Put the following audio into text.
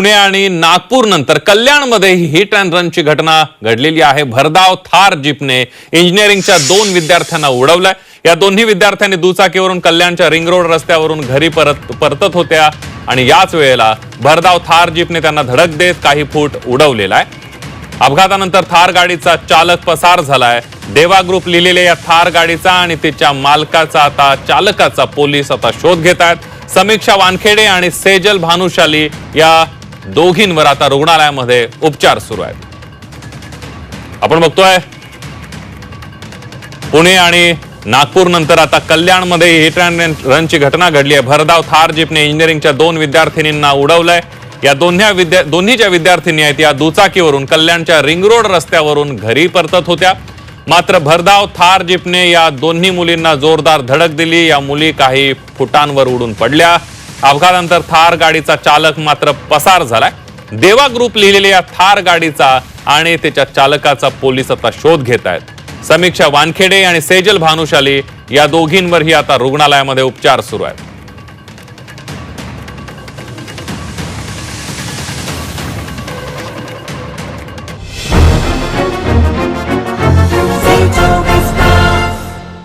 पुणे आणि नागपूर नंतर कल्याणमध्ये हिट अँड रनची घटना घडलेली आहे. भरधाव थार जीपने इंजिनिअरिंगच्या दोन विद्यार्थ्यांना उडवलाय. या दोन्ही विद्यार्थ्यांनी दुचाकीवरून कल्याणच्या रिंग रोड रस्त्यावरून घरी परत परतत होत्या आणि याच वेळेला भरधाव थार जीपने त्यांना धडक देत काही फूट उडवलेला आहे. अपघातानंतर थार गाडीचा चालक पसार झालाय. देवा ग्रुप लिहिलेल्या या थार गाडीचा आणि तिच्या मालकाचा आता चालकाचा पोलीस आता शोध घेत आहेत. समीक्षा वानखेडे आणि सेजल भानुशाली या दोघींवर आता रुग्णालयामध्ये उपचार सुरू आहेत. आपण बघतोय पुणे आणि नागपूर नंतर आता कल्याणमध्ये हिट अँड रनची घटना घडली आहे. भरधाव थार जीपने इंजिनिअरिंगच्या दोन विद्यार्थिनींना उडवलंय. या दोन्ही विद्या दोन्हीच्या विद्यार्थिनी आहेत या दुचाकीवरून कल्याणच्या रिंग रोड रस्त्यावरून घरी परतत होत्या. मात्र भरधाव थार जीपने या दोन्ही मुलींना जोरदार धडक दिली. या मुली काही फुटांवर उडून पडल्या. अपघातानंतर थार गाडीचा चालक मात्र पसार झालाय. देवा ग्रुप लिहिलेल्या या थार गाडीचा आणि त्याच्या चालकाचा पोलीस आता शोध घेत आहेत. समीक्षा वानखेडे आणि सेजल भानुशाली या दोघींवरही आता रुग्णालयामध्ये उपचार सुरू आहेत.